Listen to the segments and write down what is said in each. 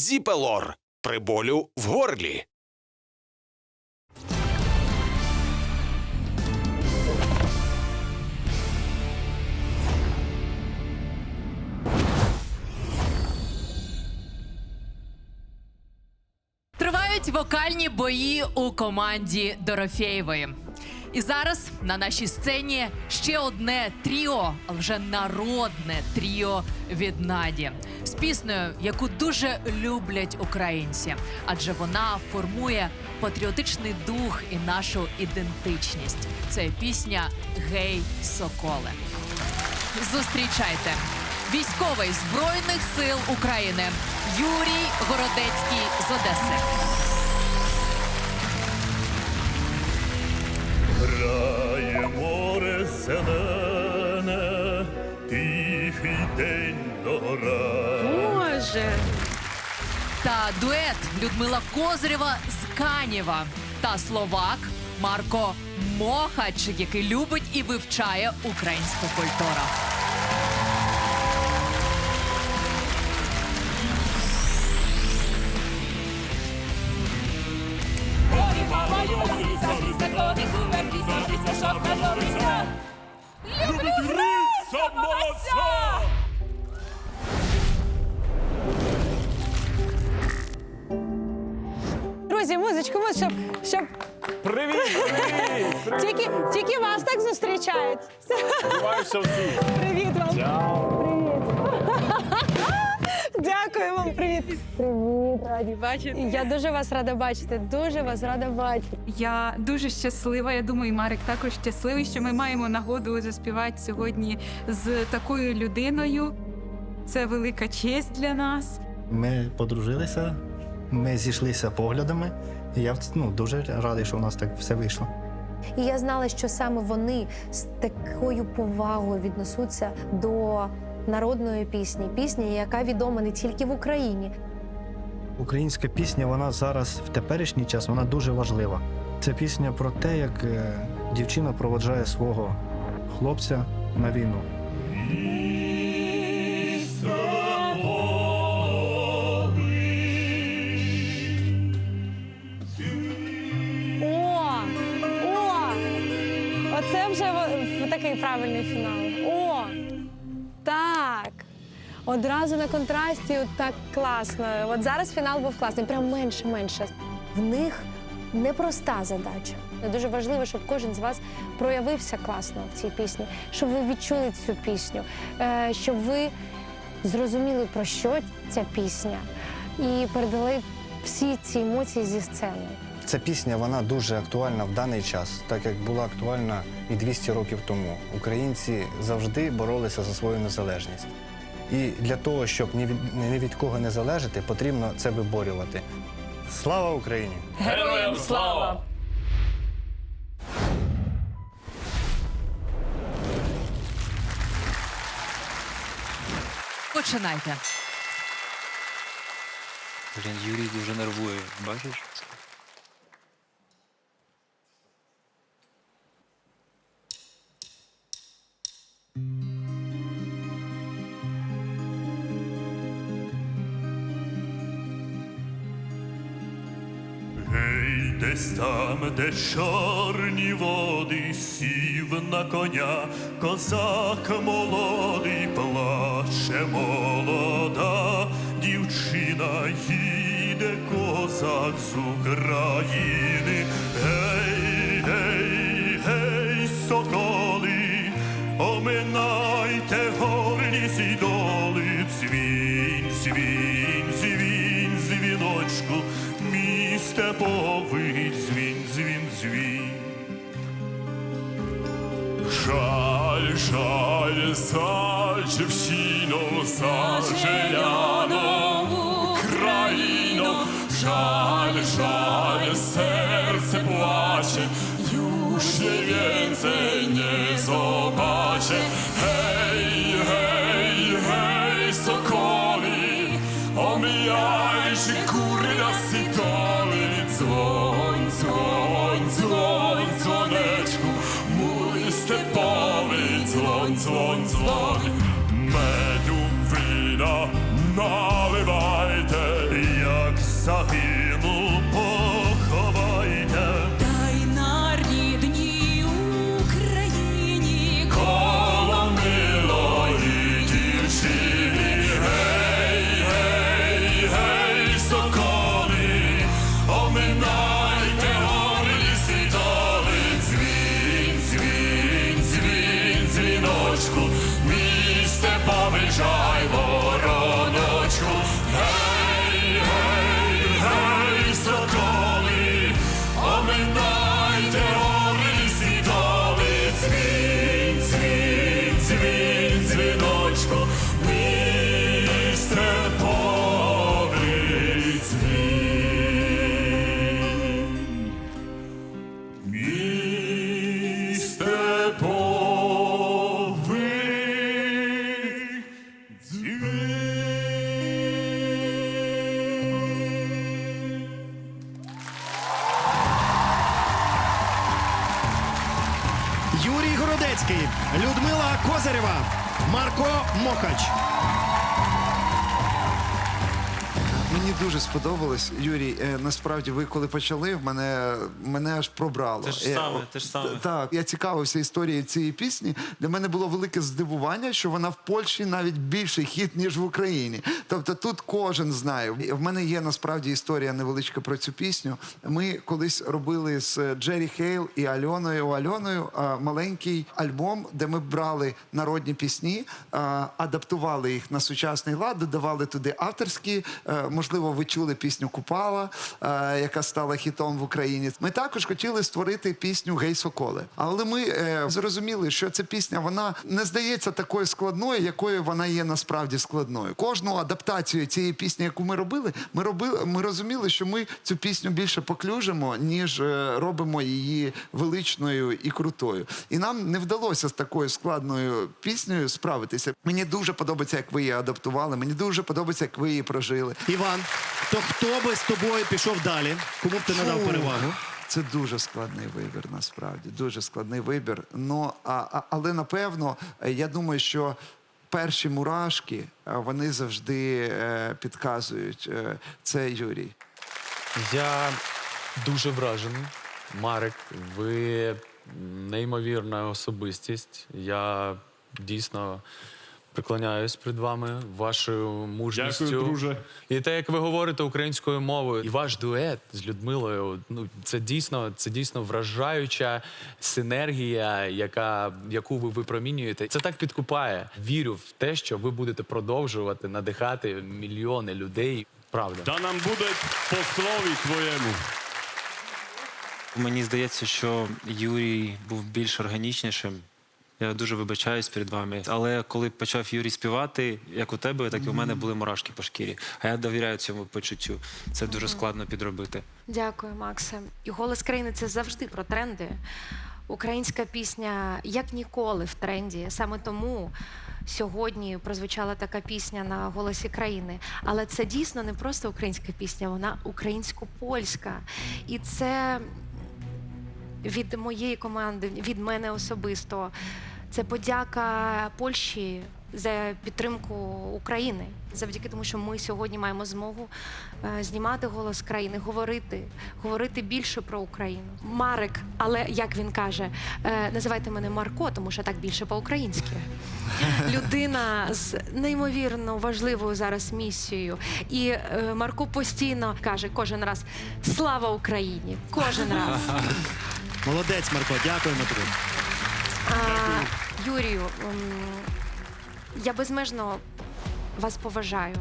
Зіпелор при болю в горлі. Тривають вокальні бої у команді Дорофєєвої. І зараз на нашій сцені ще одне тріо, але вже народне тріо від Наді з піснею, яку дуже люблять українці, адже вона формує патріотичний дух і нашу ідентичність. Це пісня Гей Соколе. Зустрічайте військовий збройних сил України Юрій Городецький з Одеси. Зелене, тихий день догора. Боже. та дует Людмила Козирєва з Канєва та словак Марко Мохач, який любить і вивчає українську культуру. Привіт! Тільки, тільки вас так зустрічають. Сподіваюся всі. Привіт вам. Привіт. Дякую вам, привіт. Привіт, раді бачити. Я дуже вас рада бачити. Дуже вас рада бачити. Я дуже щаслива. Я думаю, і Марик також щасливий, що ми маємо нагоду заспівати сьогодні з такою людиною. Це велика честь для нас. Ми подружилися, ми зійшлися поглядами. Я ну, дуже радий, що у нас так все вийшло. І я знала, що саме вони з такою повагою віднесуться до народної пісні, пісні, яка відома не тільки в Україні. Українська пісня, вона зараз в теперішній час вона дуже важлива. Це пісня про те, як е, дівчина проводжає свого хлопця на війну. Правильний фінал. О! Так. Одразу на контрасті от так класно. От зараз фінал був класний, прям менше-менше. В них непроста задача. Дуже важливо, щоб кожен з вас проявився класно в цій пісні, щоб ви відчули цю пісню, е, щоб ви зрозуміли, про що ця пісня, і передали всі ці емоції зі сцени. Ця пісня вона дуже актуальна в даний час, так як була актуальна і 200 років тому. Українці завжди боролися за свою незалежність. І для того, щоб ні від, ні від кого не залежати, потрібно це виборювати. Слава Україні! Героям слава! Починайте. Блін, Юрій дуже нервує, бачиш? Десь там, де чорні води, сів на коня, козак молодий, плаче молода, дівчина їде, козак з України. Гей, гей, гей, соколи, оминайте горні сі доли, дзвінь, дзвінь, дзвінь, дзвіночку, степовий дзвінь, дзвінь, дзвінь. Жаль, жаль, за дівчину, за желяну країну, жаль, жаль, серце плаче, już nie więcej nie zobaczę. Hej, hej, hej, sokoli, omijajcie góry las Dzwoń, dzwoń, dzwoń. Юрій Людмила Козарева, Марко Мохач. Мені дуже сподобалось, Юрій. е, насправді, ви коли почали, в мене мене аж пробрало. Те ж Е, саме, те ж саме. т- Так, я цікавився історією цієї пісні. Для мене було велике здивування, що вона в Польщі навіть більший хіт, ніж в Україні. Тобто тут кожен знає. І В мене є насправді історія невеличка про цю пісню. Ми колись робили з Джері Хейл і Альоною Альоною а, маленький альбом, де ми брали народні пісні, а, адаптували їх на сучасний лад, додавали туди авторські. е, Можливо, ви чули пісню Купала, е, яка стала хітом в Україні. Ми також хотіли створити пісню Гей Соколи. Але ми е, зрозуміли, що ця пісня вона не здається такою складною, якою вона є насправді складною. Кожну адаптацію цієї пісні, яку ми робили, ми робили, ми розуміли, що ми цю пісню більше поклюжимо, ніж е, робимо її величною і крутою. І нам не вдалося з такою складною піснею справитися. Мені дуже подобається, як ви її адаптували. Мені дуже подобається, як ви її прожили. Іван, то хто би з тобою пішов далі? Кому б ти надав Фу. перевагу? Це дуже складний вибір, насправді. Дуже складний вибір. Ну, а, а, але напевно, я думаю, що перші мурашки е, вони завжди е, підказують. Е, Це Юрій. Я дуже вражений. Марик, ви неймовірна особистість. Я дійсно преклоняюсь перед вами, вашою мужністю. Дякую, друже. І те, як ви говорите українською мовою, і ваш дует з Людмилою, ну це дійсно, це дійсно вражаюча синергія, яка, яку ви випромінюєте. Це так підкупає. Вірю в те, що ви будете продовжувати надихати мільйони людей. Правда. Та нам буде по слові твоєму. Мені здається, що Юрій був більш органічнішим. Я дуже вибачаюсь перед вами. Але коли почав Юрій співати, як у тебе, так і у мене були мурашки по шкірі. А я довіряю цьому почуттю. Це дуже складно підробити. Дякую, Максе. І голос країни це завжди про тренди. Українська пісня як ніколи в тренді. Саме тому сьогодні прозвучала така пісня на голосі країни. Але це дійсно не просто українська пісня, вона українсько-польська. І це від моєї команди, від мене особисто. Це подяка Польщі за підтримку України, завдяки тому, що ми сьогодні маємо змогу е, знімати голос країни, говорити, говорити більше про Україну. Марик, але як він каже, е, називайте мене Марко, тому що так більше по-українськи. Людина з неймовірно важливою зараз місією. І е, Марко постійно каже кожен раз Слава Україні! Кожен раз. Молодець, Марко, дякуємо тобі. Юрію, м, я безмежно вас поважаю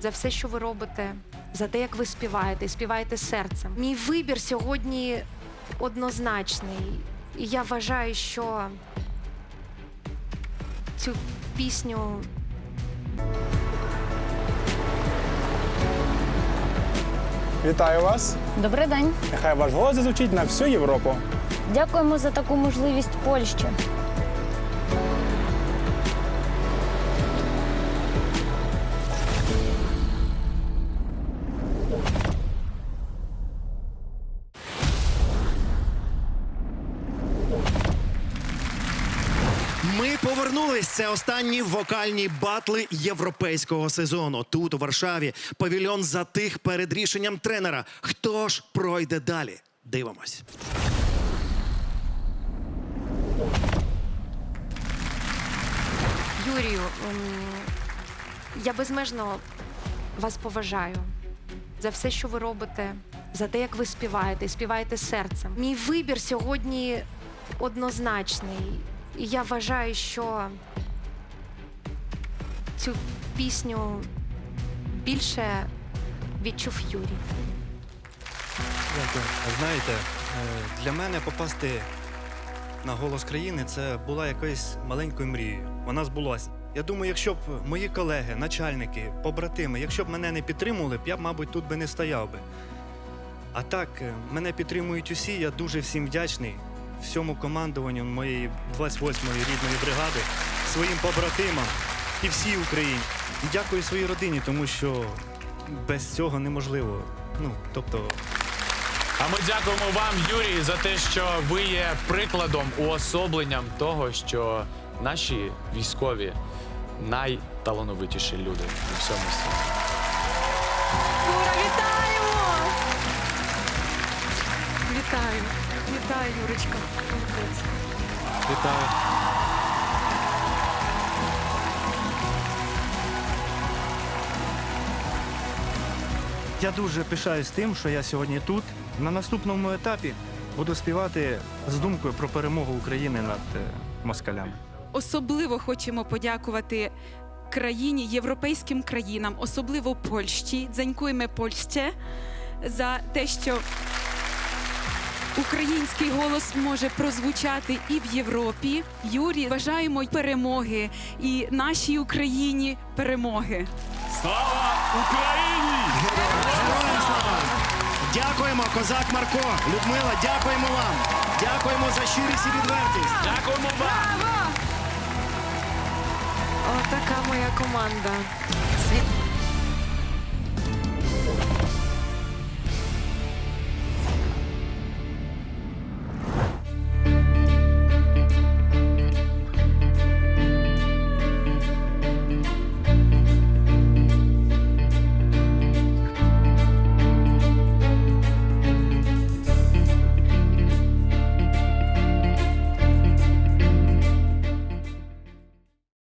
за все, що ви робите, за те, як ви співаєте, і співаєте серцем. Мій вибір сьогодні однозначний. І я вважаю, що цю пісню Вітаю вас! Добрий день. Нехай ваш голос зазвучить на всю Європу. Дякуємо за таку можливість Польщі. Ми повернулись. Це останні вокальні батли європейського сезону. Тут у Варшаві павільйон затих перед рішенням тренера. Хто ж пройде далі? Дивимось. Юрію, ем, я безмежно вас поважаю за все, що ви робите, за те, як ви співаєте, співаєте серцем. Мій вибір сьогодні однозначний. І я вважаю, що цю пісню більше відчув Юрій. Дякую. Знаєте, е, для мене попасти на голос країни це була якоюсь маленькою мрією. Вона збулася. Я думаю, якщо б мої колеги, начальники, побратими, якщо б мене не підтримували, б я мабуть, тут би не стояв би. А так, е, мене підтримують усі. Я дуже всім вдячний всьому командуванню моєї 28-ї рідної бригади, своїм побратимам і всій Україні. І дякую своїй родині, тому що без цього неможливо. Ну, тобто, А ми дякуємо вам, Юрій, за те, що ви є прикладом, уособленням того, що наші військові найталановитіші люди у всьому світі. Юра, вітаємо! Вітаю, вітаю, Юрочка. Вітаю. Я дуже пишаюсь тим, що я сьогодні тут. На наступному етапі буду співати з думкою про перемогу України над е, москалями. Особливо хочемо подякувати країні, європейським країнам, особливо Польщі. Дзянькуємо Польщі за те, що український голос може прозвучати і в Європі. Юрій, бажаємо перемоги і нашій Україні перемоги. Слава Україні! Героям слава! Дякуємо, козак Марко, Людмила, дякуємо вам. Дякуємо за щирість і відвертість. Дякуємо вам! Отака моя команда. Світ